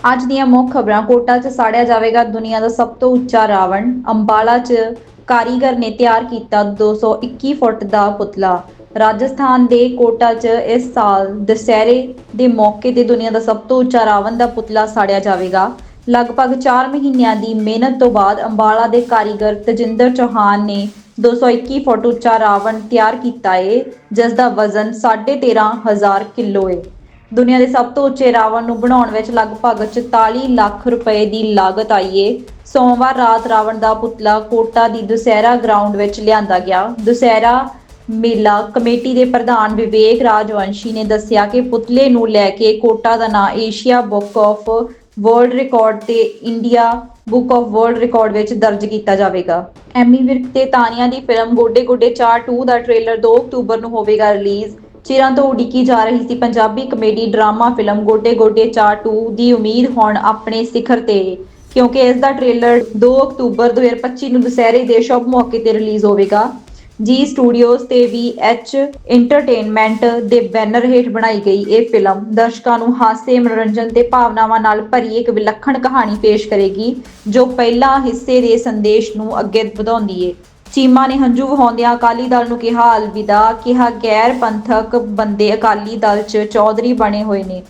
ਅੱਜ ਦੀਆਂ ਮੁੱਖ ਖਬਰਾਂ, ਕੋਟਾ 'ਚ ਸਾੜਿਆ ਜਾਵੇਗਾ ਦੁਨੀਆ ਦਾ ਸਭ ਤੋਂ ਉੱਚਾ ਰਾਵਣ, ਅੰਬਾਲਾ 'ਚ ਕਾਰੀਗਰ ਨੇ ਤਿਆਰ ਕੀਤਾ 221 ਫੁੱਟ ਦਾ ਪੁਤਲਾ। ਰਾਜਸਥਾਨ ਦੇ ਕੋਟਾ 'ਚ ਇਸ ਸਾਲ ਦਸਹਿਰੇ ਦੇ ਮੌਕੇ ਤੇ ਦੁਨੀਆ ਦਾ ਸਭ ਤੋਂ ਉੱਚਾ ਰਾਵਣ ਦਾ ਪੁਤਲਾ ਸਾੜਿਆ ਜਾਵੇਗਾ। ਲਗਭਗ 4 ਮਹੀਨਿਆਂ ਦੀ ਮਿਹਨਤ ਤੋਂ ਬਾਅਦ ਅੰਬਾਲਾ ਦੇ ਕਾਰੀਗਰ ਤਜਿੰਦਰ ਚੌਹਾਨ ਨੇ 221 ਫੁੱਟ ਉੱਚਾ ਰਾਵਣ ਤਿਆਰ ਕੀਤਾ ਏ, ਜਿਸ ਦਾ ਵਜ਼ਨ 13500 ਕਿਲੋ ਏ। ਦੁਨੀਆ ਦੇ ਸਭ ਤੋਂ ਉੱਚੇ ਰਾਵਣ ਨੂੰ ਬਣਾਉਣ ਵਿੱਚ ਲਗਭਗ 44 ਲੱਖ ਰੁਪਏ ਦੀ ਲਾਗਤ ਆਈ ਏ। ਸੋਮਵਾਰ ਰਾਤ ਰਾਵਣ ਦਾ ਪੁਤਲਾ ਕੋਟਾ ਦੀ ਦੁਸਹਿਰਾ ਗਰਾਊਂਡ ਵਿੱਚ ਲਿਆਂਦਾ ਗਿਆ। ਦੁਸਹਿਰਾ ਮੇਲਾ ਕਮੇਟੀ ਦੇ ਪ੍ਰਧਾਨ ਵਿਵੇਕ ਰਾਜਵੰਸ਼ੀ ਨੇ ਦੱਸਿਆ ਕਿ ਪੁਤਲੇ ਨੂੰ ਲੈ ਕੇ ਕੋਟਾ ਦਾ ਨਾਂ Asia book of world record ਤੇ India book of world record ਵਿੱਚ ਦਰਜ ਕੀਤਾ ਜਾਵੇਗਾ। ਐਮੀ ਵਿਰਕ ਤੇ ਤਾਨੀਆ ਦੀ ਫਿਲਮ ਗੋਡੇ ਗੋਡੇ 4 2 ਦਾ ਟ੍ਰੇਲਰ 2 ਅਕਤੂਬਰ ਨੂੰ ਹੋਵੇਗਾ ਰਿਲੀਜ਼। ਚਿਰਾਂ ਤੋਂ ਉਡੀਕੀ ਜਾ ਰਹੀ ਸੀ Punjabi comedy drama film Gode Gode 4 2 ਦੀ ਉਮੀਦ ਹੁਣ ਆਪਣੇ ਸਿਖਰ ਤੇ ਕਿਉਂਕਿ ਇਸ ਦਾ ਟ੍ਰੇਲਰ 2 ਅਕਤੂਬਰ 2025 ਨੂੰ ਦੁਸਹਿਰੇ ਦੇ ਸ਼ੁਭ ਮੌਕੇ ਤੇ ਰਿਲੀਜ਼ ਹੋਵੇਗਾ। ਜੀ ਸਟੂਡੀਓਜ਼ ਤੇ ਵੀ ਐਚ ਐਂਟਰਟੇਨਮੈਂਟ ਦੇ ਬੈਨਰ ਹੇਠ ਬਣਾਈ ਗਈ ਇਹ ਫਿਲਮ। ਦਰਸ਼ਕਾਂ ਨੂੰ ਹਾਸੇ, ਮਨੋਰੰਜਨ ਤੇ ਭਾਵਨਾਵਾਂ ਨਾਲ ਭਰੀ ਇੱਕ ਵਿਲੱਖਣ ਕਹਾਣੀ ਪੇਸ਼ ਕਰੇਗੀ, ਜੋ ਪਹਿਲਾ ਹਿੱਸੇ ਦੇ ਸੰਦੇਸ਼ ਨੂੰ ਅੱਗੇ ਵਧਾਉਂਦੀ ਏ ਚੀਮਾ ਨੇ ਹੰਝੂ ਵਹਾਉਂਦਿਆਂ ਅਕਾਲੀ ਦਲ ਨੂੰ ਕਿਹਾ, ਅਲਵਿਦਾ, ਕਿਹਾ ਗੈਰ ਪੰਥਕ ਬੰਦੇ ਅਕਾਲੀ ਦਲ 'ਚ ਚੌਧਰੀ ਬਣੇ ਹੋਏ ਨੇ।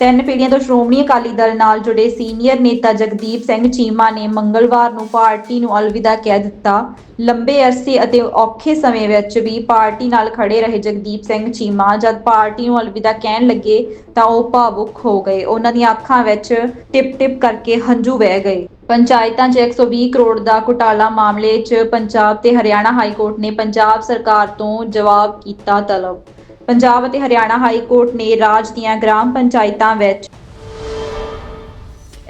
ਤਿੰਨ ਪੀੜ੍ਹੀਆਂ ਤੋਂ ਸ਼੍ਰੋਮਣੀ ਅਕਾਲੀ ਦਲ ਨਾਲ ਜੁੜੇ ਸੀਨੀਅਰ ਨੇਤਾ ਜਗਦੀਪ ਸਿੰਘ ਚੀਮਾ ਨੇ ਮੰਗਲਵਾਰ ਨੂੰ ਪਾਰਟੀ ਨੂੰ ਅਲਵਿਦਾ ਕਹਿ ਦਿੱਤਾ। ਲੰਬੇ ਅਰਸੇ ਅਤੇ ਔਖੇ ਸਮੇਂ ਵਿੱਚ ਵੀ ਪਾਰਟੀ ਨਾਲ ਖੜੇ ਰਹੇ ਜਗਦੀਪ ਸਿੰਘ ਚੀਮਾ। ਜਦ ਪਾਰਟੀ ਨੂੰ ਅਲਵਿਦਾ ਕਹਿਣ ਲੱਗੇ ਤਾਂ ਉਹ ਭਾਵੁਕ ਹੋ ਗਏ। ਉਹਨਾਂ ਦੀਆਂ ਅੱਖਾਂ ਵਿੱਚ ਟਿਪ-ਟਿਪ ਕਰਕੇ ਹੰਝੂ ਵਹਿ ਗਏ। ਪੰਚਾਇਤਾਂ 'ਚ 120 ਕਰੋੜ ਦਾ ਘੁਟਾਲਾ ਮਾਮਲੇ 'ਚ ਪੰਜਾਬ ਤੇ ਹਰਿਆਣਾ ਹਾਈ ਕੋਰਟ ਨੇ ਪੰਜਾਬ ਸਰਕਾਰ ਤੋਂ ਜਵਾਬ ਕੀਤਾ ਤਲਬ। ਪੰਜਾਬ ਅਤੇ ਹਰਿਆਣਾ ਹਾਈ ਕੋਰਟ ਨੇ ਰਾਜ ਦੀਆਂ ਗ੍ਰਾਮ ਪੰਚਾਇਤਾਂ ਵਿੱਚ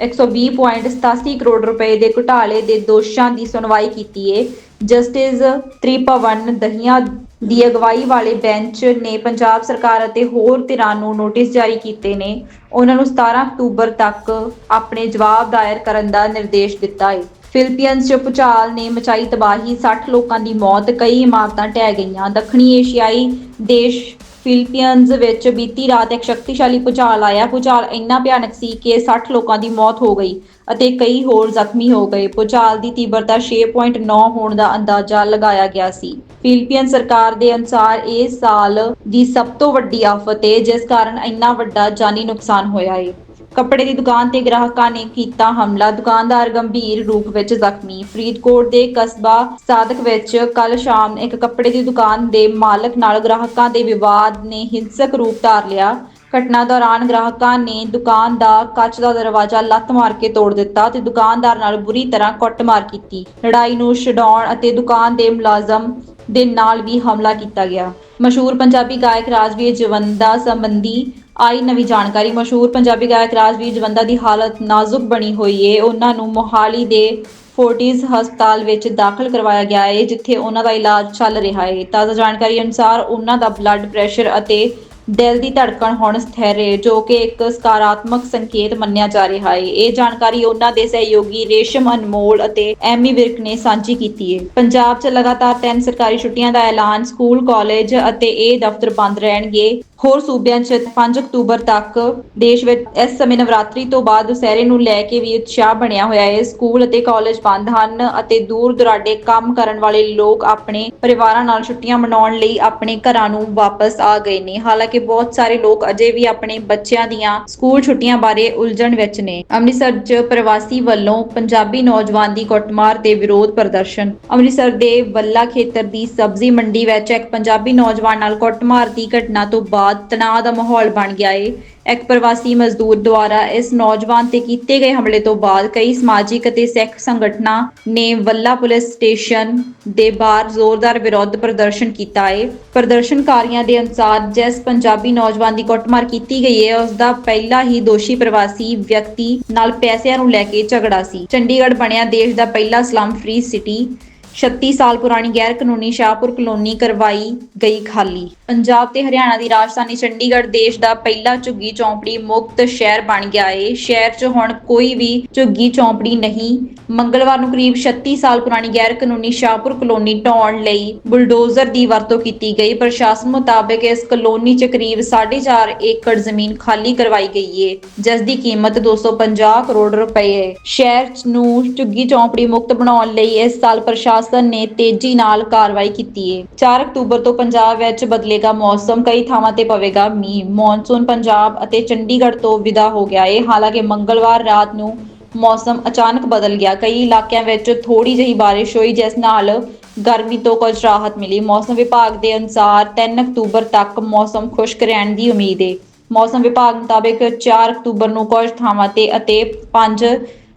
120.87 ਕਰੋੜ ਰੁਪਏ ਦੇ ਘੁਟਾਲੇ ਦੇ ਦੋਸ਼ਾਂ ਦੀ ਸੁਣਵਾਈ ਕੀਤੀ ਹੈ ਜਸਟਿਸ ਤ੍ਰਿਪਵਨ ਦਹੀਆ ਦੀ ਅਗਵਾਈ ਵਾਲੇ ਬੈਂਚ ਨੇ ਪੰਜਾਬ ਸਰਕਾਰ ਅਤੇ ਹੋਰ ਧਿਰਾਂ ਨੂੰ ਨੋਟਿਸ ਜਾਰੀ ਕੀਤੇ ਨੇ। ਉਹਨਾਂ ਨੂੰ 17 ਅਕਤੂਬਰ ਤੱਕ ਆਪਣੇ ਜਵਾਬ ਦਾਇਰ ਕਰਨ ਦਾ ਨਿਰਦੇਸ਼ ਦਿੱਤਾ ਹੈ ਫਿਲੀਪੀਨਜ਼ 'ਚ ਭੂਚਾਲ ਨੇ ਮਚਾਈ ਤਬਾਹੀ 60 ਲੋਕਾਂ ਦੀ ਮੌਤ, ਕਈ ਇਮਾਰਤਾਂ ਢਹਿ ਗਈਆਂ। ਦੱਖਣੀ ਏਸ਼ੀਆਈ ਦੇਸ਼ ਫਿਲੀਪੀਨਜ਼ ਵਿੱਚ ਬੀਤੀ ਰਾਤ ਇੱਕ ਸ਼ਕਤੀਸ਼ਾਲੀ ਭੂਚਾਲ ਆਇਆ। ਭੂਚਾਲ ਇੰਨਾ ਭਿਆਨਕ ਸੀ ਕਿ 60 ਲੋਕਾਂ ਦੀ ਮੌਤ ਹੋ ਗਈ ਅਤੇ ਕਈ ਹੋਰ ਜ਼ਖਮੀ ਹੋ ਗਏ। ਭੂਚਾਲ ਦੀ ਤੀਬਰਤਾ 6.9 ਹੋਣ ਦਾ ਅੰਦਾਜ਼ਾ ਲਗਾਇਆ ਗਿਆ ਸੀ। ਫਿਲੀਪੀਨ ਸਰਕਾਰ ਦੇ ਅਨੁਸਾਰ ਇਹ ਸਾਲ ਦੀ ਸਭ ਤੋਂ ਵੱਡੀ ਆਫਤ ਹੈ ਜਿਸ ਕਾਰਨ ਇੰਨਾ ਵੱਡਾ ਜਾਨੀ ਨੁਕਸਾਨ ਹੋਇਆ ਹੈ ਕੱਪੜੇ ਦੀ ਦੁਕਾਨ ਤੇ ਗ੍ਰਾਹਕਾਂ ਨੇ ਕੀਤਾ ਹਮਲਾ। ਦੁਕਾਨਦਾਰ ਗੰਭੀਰ ਰੂਪ ਵਿੱਚ ਜ਼ਖਮੀ। ਫਰੀਦਕੋਟ ਦੇ ਕਸਬਾ ਸਾਦਕ ਵਿੱਚ ਕੱਲ ਸ਼ਾਮ ਇੱਕ ਕੱਪੜੇ ਦੀ ਦੁਕਾਨ ਦੇ ਮਾਲਕ ਨਾਲ ਗ੍ਰਾਹਕਾਂ ਦੇ ਵਿਵਾਦ ਨੇ ਹਿੰਸਕ ਰੂਪ ਧਾਰ ਲਿਆ। ਘਟਨਾ ਦੌਰਾਨ ਗ੍ਰਾਹਕਾਂ ਨੇ ਦੁਕਾਨ ਦਾ ਕੱਚ ਦਾ ਦਰਵਾਜ਼ਾ ਲੱਤ ਮਾਰ ਕੇ ਤੋੜ ਦਿੱਤਾ ਤੇ ਦੁਕਾਨਦਾਰ ਨਾਲ ਬੁਰੀ ਤਰ੍ਹਾਂ ਕੁੱਟਮਾਰ ਕੀਤੀ। ਲੜਾਈ ਨੂੰ ਛਡਾਉਣ ਅਤੇ ਦੁਕਾਨ ਦੇ ਮੁਲਾਜ਼ਮ ਦੇ ਨਾਲ ਵੀ ਹਮਲਾ ਕੀਤਾ ਗਿਆ। ਮਸ਼ਹੂਰ ਪੰਜਾਬੀ ਗਾਇਕ ਰਾਜਵੀਰ ਜਵੰਦਾ ਸੰਬੰਧੀ ਆਈ ਨਵੀਂ ਜਾਣਕਾਰੀ ਮਸ਼ਹੂਰ ਪੰਜਾਬੀ ਗਾਇਕ ਰਾਜਵੀਰ ਜਵੰਦਾ ਦੀ ਹਾਲਤ ਨਾਜ਼ੁਕ ਬਣੀ ਹੋਈ ਏ। ਉਹਨਾਂ ਨੂੰ ਮੋਹਾਲੀ ਦੇ ਫੋਰਟਿਸ ਹਸਪਤਾਲ ਵਿੱਚ ਦਾਖਲ ਕਰਵਾਇਆ ਗਿਆ ਹੈ ਜਿੱਥੇ ਉਹਨਾਂ ਦਾ ਇਲਾਜ ਚੱਲ ਰਿਹਾ ਹੈ ਤਾਜ਼ਾ ਜਾਣਕਾਰੀ ਅਨੁਸਾਰ ਉਹਨਾਂ ਦਾ ਬਲੱਡ ਪ੍ਰੈਸ਼ਰ ਅਤੇ ਦਿਲ ਦੀ ਧੜਕਣ ਹੁਣ ਸਥਿਰ ਹੈ ਜੋ ਕਿ ਇੱਕ ਸਕਾਰਾਤਮਕ ਸੰਕੇਤ ਮੰਨਿਆ ਜਾ ਰਿਹਾ ਹੈ ਇਹ ਜਾਣਕਾਰੀ ਉਹਨਾਂ ਦੇ ਸਹਿਯੋਗੀ ਰੇਸ਼ਮ ਅਨਮੋਲ ਅਤੇ ਐਮੀ ਵਿਰਕ ਨੇ ਸਾਂਝੀ ਕੀਤੀ ਹੈ ਪੰਜਾਬ 'ਚ ਲਗਾਤਾਰ ਤਿੰਨ ਸਰਕਾਰੀ ਛੁੱਟੀਆਂ ਦਾ ਐਲਾਨ, ਸਕੂਲ, ਕਾਲਜ ਅਤੇ ਇਹ ਦਫ਼ਤਰ ਬੰਦ ਰਹਿਣਗੇ। ਹੋਰ ਸੂਬਿਆਂ 'ਚ 5 ਅਕਤੂਬਰ ਤੱਕ ਦੇਸ਼ ਵਿੱਚ ਇਸ ਸਮੇਂ ਨਵਰਾਤਰੀ ਤੋਂ ਬਾਅਦ ਦੁਸਹਿਰੇ ਨੂੰ ਲੈ ਕੇ ਵੀ ਉਤਸ਼ਾਹ ਬਣਿਆ ਹੋਇਆ ਹੈ। ਸਕੂਲ ਅਤੇ ਕਾਲਜ ਬੰਦ ਹਨ ਅਤੇ ਦੂਰ ਦੁਰਾਡੇ ਕੰਮ ਕਰਨ ਵਾਲੇ ਲੋਕ ਆਪਣੇ ਪਰਿਵਾਰਾਂ ਨਾਲ ਛੁੱਟੀਆਂ ਮਨਾਉਣ ਲਈ ਆਪਣੇ ਘਰਾਂ ਨੂੰ ਵਾਪਸ ਆ ਗਏ ਨੇ। ਹਾਲਾਂਕਿ ਬਹੁਤ ਸਾਰੇ ਲੋਕ ਅਜੇ ਵੀ ਆਪਣੇ ਬੱਚਿਆਂ ਦੀਆਂ ਸਕੂਲ ਛੁੱਟੀਆਂ ਬਾਰੇ ਉਲਝਣ ਵਿੱਚ ਨੇ। ਅੰਮ੍ਰਿਤਸਰ 'ਚ ਪ੍ਰਵਾਸੀ ਵੱਲੋਂ ਪੰਜਾਬੀ ਨੌਜਵਾਨ ਦੀ ਕੁੱਟਮਾਰ ਤੇ ਵਿਰੋਧ ਪ੍ਰਦਰਸ਼ਨ। ਅੰਮ੍ਰਿਤਸਰ ਦੇ ਬੱਲਾ ਖੇਤਰ ਦੀ ਸਬਜ਼ੀ ਮੰਡੀ ਵਿੱਚ ਇੱਕ ਪੰਜਾਬੀ ਨੌਜਵਾਨ ਨਾਲ ਕੁੱਟਮਾਰ ਦੀ ਘਟਨਾ ਤੋਂ ਬਾਅਦ ਤਣਾਅ ਦਾ ਮਾਹੌਲ ਬਣ ਗਿਆ ਏ। ਇੱਕ ਪ੍ਰਵਾਸੀ ਮਜ਼ਦੂਰ ਦੁਆਰਾ ਇਸ ਨੌਜਵਾਨ ਤੇ ਕੀਤੇ ਗਏ ਹਮਲੇ ਤੋਂ ਬਾਅਦ ਕਈ ਸਮਾਜਿਕ ਅਤੇ ਸਿੱਖ ਸੰਗਠਨਾਂ ਨੇ ਵੱਲਾ ਪੁਲਿਸ ਸਟੇਸ਼ਨ ਦੇ ਬਾਹਰ ਜ਼ੋਰਦਾਰ ਵਿਰੋਧ ਪ੍ਰਦਰਸ਼ਨ ਕੀਤਾ ਏ। ਪ੍ਰਦਰਸ਼ਨਕਾਰੀਆਂ ਦੇ ਅਨੁਸਾਰ ਜਿਸ ਪੰਜਾਬੀ ਨੌਜਵਾਨ ਦੀ ਕੁੱਟਮਾਰ ਕੀਤੀ ਗਈ ਹੈ ਉਸ ਦਾ ਪਹਿਲਾ ਹੀ ਦੋਸ਼ੀ ਪ੍ਰਵਾਸੀ ਵਿਅਕਤੀ ਨਾਲ ਪੈਸਿਆਂ ਨੂੰ ਲੈ ਕੇ ਝਗੜਾ ਸੀ। ਚੰਡੀਗੜ੍ਹ ਬਣਿਆ ਦੇਸ਼ ਦਾ ਪਹਿਲਾ ਸਲਮ ਫ੍ਰੀ ਸਿਟੀ 36 ਸਾਲ ਪੁਰਾਣੀ ਗੈਰ ਕਾਨੂੰਨੀ ਸ਼ਾਹਪੁਰ ਕਲੋਨੀ ਕਰਵਾਈ ਗਈ ਖਾਲੀ। ਪੰਜਾਬ ਤੇ ਹਰਿਆਣਾ ਦੀ ਰਾਜਧਾਨੀ ਚੰਡੀਗੜ੍ਹ ਦੇਸ਼ ਦਾ ਪਹਿਲਾ ਝੁੱਗੀ ਚੌਂਪੜੀ ਮੁਕਤ ਸ਼ਹਿਰ ਬਣ ਗਿਆ ਏ। ਸ਼ਹਿਰ 'ਚ ਹੁਣ ਕੋਈ ਵੀ ਝੁੱਗੀ ਚੌਂਪੜੀ ਨਹੀਂ। ਮੰਗਲਵਾਰ ਨੂੰ ਕਰੀਬ 36 ਸਾਲ ਪੁਰਾਣੀ ਗੈਰ ਕਾਨੂੰਨੀ ਸ਼ਾਹਪੁਰ ਕਲੋਨੀ ਢਾਉਣ ਲਈ ਬੁਲਡੋਜ਼ਰ ਦੀ ਵਰਤੋਂ ਕੀਤੀ ਗਈ। ਪ੍ਰਸ਼ਾਸਨ ਮੁਤਾਬਕ ਇਸ ਕਲੋਨੀ 'ਚ ਕਰੀਬ 4.5 ਏਕੜ ਜ਼ਮੀਨ ਖਾਲੀ ਕਰਵਾਈ ਗਈ ਏ, ਜਿਸ ਦੀ ਕੀਮਤ 250 ਕਰੋੜ ਰੁਪਏ ਹੈ ਸ਼ਹਿਰ ਨੂੰ ਝੁੱਗੀ ਚੌਂਪੜੀ ਮੁਕਤ ਬਣਾਉਣ ਲਈ ਇਸ ਸਾਲ ਪ੍ਰਸ਼ਾਸਨ ਨੇ ਤੇਜ਼ੀ ਨਾਲ ਕਾਰਵਾਈ ਕੀਤੀ ਏ। 4 ਅਕਤੂਬਰ ਤੋਂ ਪੰਜਾਬ ਵਿੱਚ ਬਦਲੇਗਾ ਮੌਸਮ, ਕਈ ਥਾਵਾਂ ਤੇ ਪਵੇਗਾ ਮੀਂਹ। ਮੌਨਸੂਨ ਪੰਜਾਬ ਅਤੇ ਚੰਡੀਗੜ੍ਹ ਤੋਂ ਵਿਦਾ ਹੋ ਗਿਆ ਏ। ਹਾਲਾਂਕਿ ਮੰਗਲਵਾਰ ਰਾਤ ਨੂੰ ਮੌਸਮ ਅਚਾਨਕ ਬਦਲ ਗਿਆ। ਕਈ ਇਲਾਕਿਆਂ ਵਿੱਚ ਥੋੜੀ ਜਿਹੀ ਬਾਰਿਸ਼ ਹੋਈ, ਜਿਸ ਨਾਲ ਗਰਮੀ ਤੋਂ ਕੁਝ ਰਾਹਤ ਮਿਲੀ। ਮੌਸਮ ਵਿਭਾਗ ਦੇ ਅਨੁਸਾਰ 3 ਅਕਤੂਬਰ ਤੱਕ ਮੌਸਮ ਖੁਸ਼ਕ ਰਹਿਣ ਦੀ ਉਮੀਦ ਹੈ ਮੌਸਮ ਵਿਭਾਗ ਮੁਤਾਬਕ 4 ਅਕਤੂਬਰ ਨੂੰ ਕੁਝ ਥਾਵਾਂ ਤੇ ਅਤੇ 5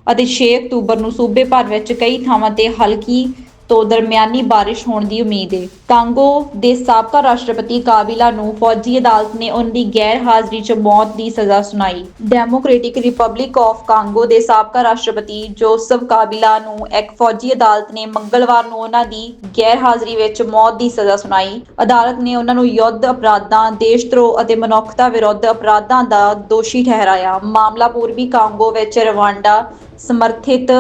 ਅਤੇ 6 ਅਕਤੂਬਰ ਨੂੰ ਸੂਬੇ ਭਰ ਵਿੱਚ ਕਈ ਥਾਵਾਂ ਤੇ ਹਲਕੀ ਤੋਂ ਦਰਮਿਆਨੀ ਬਾਰਿਸ਼ ਹੋਣ ਦੀ ਉਮੀਦ ਹੈ ਕਾਂਗੋ ਦੇ ਸਾਬਕਾ ਰਾਸ਼ਟਰਪਤੀ ਕਾਬਿਲਾ ਨੂੰ ਫੌਜੀ ਅਦਾਲਤ ਨੇ ਉਹਨਾਂ ਦੀ ਗੈਰ ਹਾਜ਼ਰੀ 'ਚ ਮੌਤ ਦੀ ਸਜ਼ਾ ਸੁਣਾਈ। ਡੈਮੋਕ੍ਰੈਟਿਕ ਰਿਪਬਲਿਕ ਆਫ ਕਾਂਗੋ ਦੇ ਸਾਬਕਾ ਰਾਸ਼ਟਰਪਤੀ ਜੋਸਫ ਕਾਬਿਲਾ ਨੂੰ ਇੱਕ ਫੌਜੀ ਅਦਾਲਤ ਨੇ ਮੰਗਲਵਾਰ ਨੂੰ ਉਹਨਾਂ ਦੀ ਗੈਰ ਹਾਜ਼ਰੀ ਵਿੱਚ ਮੌਤ ਦੀ ਸਜ਼ਾ ਸੁਣਾਈ। ਅਦਾਲਤ ਨੇ ਉਹਨਾਂ ਨੂੰ ਯੁੱਧ ਅਪਰਾਧਾਂ ਦੇਸ਼ਧਰੋਹ ਅਤੇ ਮਨੁੱਖਤਾ ਵਿਰੁੱਧ ਅਪਰਾਧਾਂ ਦਾ ਦੋਸ਼ੀ ਠਹਿਰਾਇਆ। ਮਾਮਲਾ ਪੂਰਬੀ ਕਾਂਗੋ ਵਿੱਚ ਰਵਾਂਡਾ ਸਮਰਥਿਤ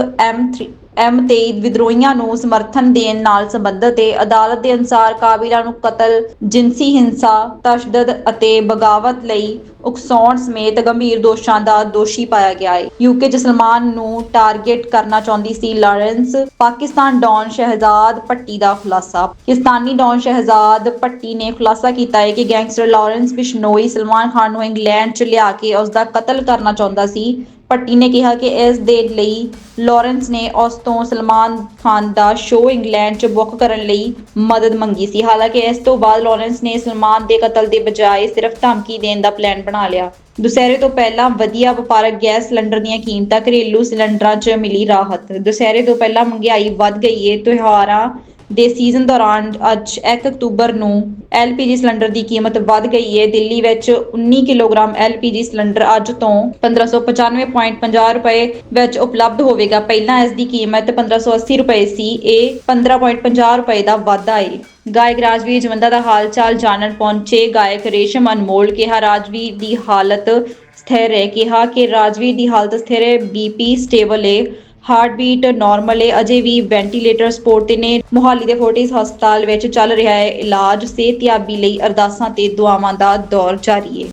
M3 M23 ਵਿਦਰੋਹੀਆਂ ਨੂੰ ਸਮਰਥਨ ਦੇਣ ਨਾਲ ਸੰਬੰਧਿਤ ਹੈ ਅਦਾਲਤ ਦੇ ਅਨੁਸਾਰ ਕਾਬਿਲਾ ਨੂੰ ਕਤਲ, ਜਿਨਸੀ ਹਿੰਸਾ, ਤਸ਼ੱਦਦ ਅਤੇ ਬਗਾਵਤ ਲਈ ਉਕਸਾਉਣ ਸਮੇਤ ਗੰਭੀਰ ਦੋਸ਼ਾਂ ਦਾ ਦੋਸ਼ੀ ਪਾਇਆ ਗਿਆ ਹੈ। ਯੂਕੇ 'ਚ ਸਲਮਾਨ ਨੂੰ ਟਾਰਗੇਟ ਕਰਨਾ ਚਾਹੁੰਦੀ ਸੀ ਲਾਰੈਂਸ, ਪਾਕਿਸਤਾਨ ਡੌਨ ਸ਼ਹਿਜ਼ਾਦ ਭੱਟੀ ਦਾ ਖੁਲਾਸਾ। ਪਾਕਿਸਤਾਨੀ ਡੌਨ ਸ਼ਹਿਜ਼ਾਦ ਭੱਟੀ ਨੇ ਖੁਲਾਸਾ ਕੀਤਾ ਹੈ ਕਿ ਗੈਂਗਸਟਰ ਲਾਰੈਂਸ ਬਿਸ਼ਨੋਈ ਸਲਮਾਨ ਖਾਨ ਨੂੰ ਇੰਗਲੈਂਡ 'ਚ ਲਿਆ ਕੇ ਉਸ ਦਾ ਕਤਲ ਕਰਨਾ ਚਾਹੁੰਦਾ ਸੀ। ਭੱਟੀ ਨੇ ਕਿਹਾ ਕਿ ਇਸ ਦੇ ਲਈ ਲਾਰੈਂਸ ਨੇ ਉਸ ਤੋਂ ਸਲਮਾਨ ਖਾਨ ਦਾ ਸ਼ੋਅ ਇੰਗਲੈਂਡ 'ਚ ਬੁੱਕ ਕਰਨ ਲਈ ਮਦਦ ਮੰਗੀ ਸੀ। ਹਾਲਾਂਕਿ ਇਸ ਤੋਂ ਬਾਅਦ ਲਾਰੈਂਸ ਨੇ ਸਲਮਾਨ ਦੇ ਕਤਲ ਦੇ ਬਜਾਏ ਸਿਰਫ ਧਮਕੀ ਦੇਣ ਦਾ ਪਲਾਨ ਬਣਾ ਲਿਆ। ਦੁਸਹਿਰੇ ਤੋਂ ਪਹਿਲਾਂ ਵਧੀਆ ਵਪਾਰਕ ਗੈਸ ਸਿਲੰਡਰ ਦੀਆਂ ਕੀਮਤਾਂ ਘਰੇਲੂ ਸਿਲੰਡਰਾਂ 'ਚ ਮਿਲੀ ਰਾਹਤ। ਦੁਸਹਿਰੇ ਤੋਂ ਪਹਿਲਾਂ ਮਹਿੰਗਾਈ ਵੱਧ ਗਈ ਏ। ਤਿਉਹਾਰਾਂ ਦੇ ਸੀਜ਼ਨ ਦੌਰਾਨ ਅੱਜ 1 ਅਕਤੂਬਰ ਨੂੰ LPG ਸਿਲੰਡਰ ਦੀ ਕੀਮਤ ਵੱਧ ਗਈ ਹੈ ਦਿੱਲੀ ਵਿੱਚ 19 ਕਿਲੋਗ੍ਰਾਮ LPG ਸਿਲੰਡਰ ਅੱਜ ਤੋਂ 1595.50 ਰੁਪਏ ਵਿੱਚ ਉਪਲਬਧ ਹੋਵੇਗਾ। ਪਹਿਲਾਂ ਇਸ ਦੀ ਕੀਮਤ 1580 ਰੁਪਏ ਸੀ। ਇਹ 15.50 ਰੁਪਏ ਦਾ ਵਾਧਾ ਹੈ ਗਾਇਕ ਰਾਜਵੀਰ ਜਵੰਦਾ ਦਾ ਹਾਲ ਚਾਲ ਜਾਣਨ ਪਹੁੰਚੇ ਗਾਇਕ ਰੇਸ਼ਮ ਅਨਮੋਲ ਕਿਹਾ, ਰਾਜਵੀਰ ਦੀ ਹਾਲਤ ਸਥਿਰ ਹੈ। ਕਿਹਾ ਕਿ ਰਾਜਵੀਰ ਦੀ ਹਾਲਤ ਸਥਿਰ ਹੈ। ਬੀਪੀ ਸਟੇਬਲ ਹੈ ਹਾਰਟਬੀਟ ਨਾਰਮਲ ਹੈ। ਅਜੇ ਵੀ ਵੈਂਟੀਲੇਟਰ ਸਪੋਰਟ ਤੇ ਨੇ। ਮੋਹਾਲੀ ਦੇ ਫੋਰਟਿਸ ਹਸਪਤਾਲ ਵਿੱਚ ਚੱਲ ਰਿਹਾ ਹੈ ਇਲਾਜ। ਸਿਹਤਯਾਬੀ ਲਈ ਅਰਦਾਸਾਂ ਤੇ ਦੁਆਵਾਂ ਦਾ ਦੌਰ ਜਾਰੀ ਹੈ।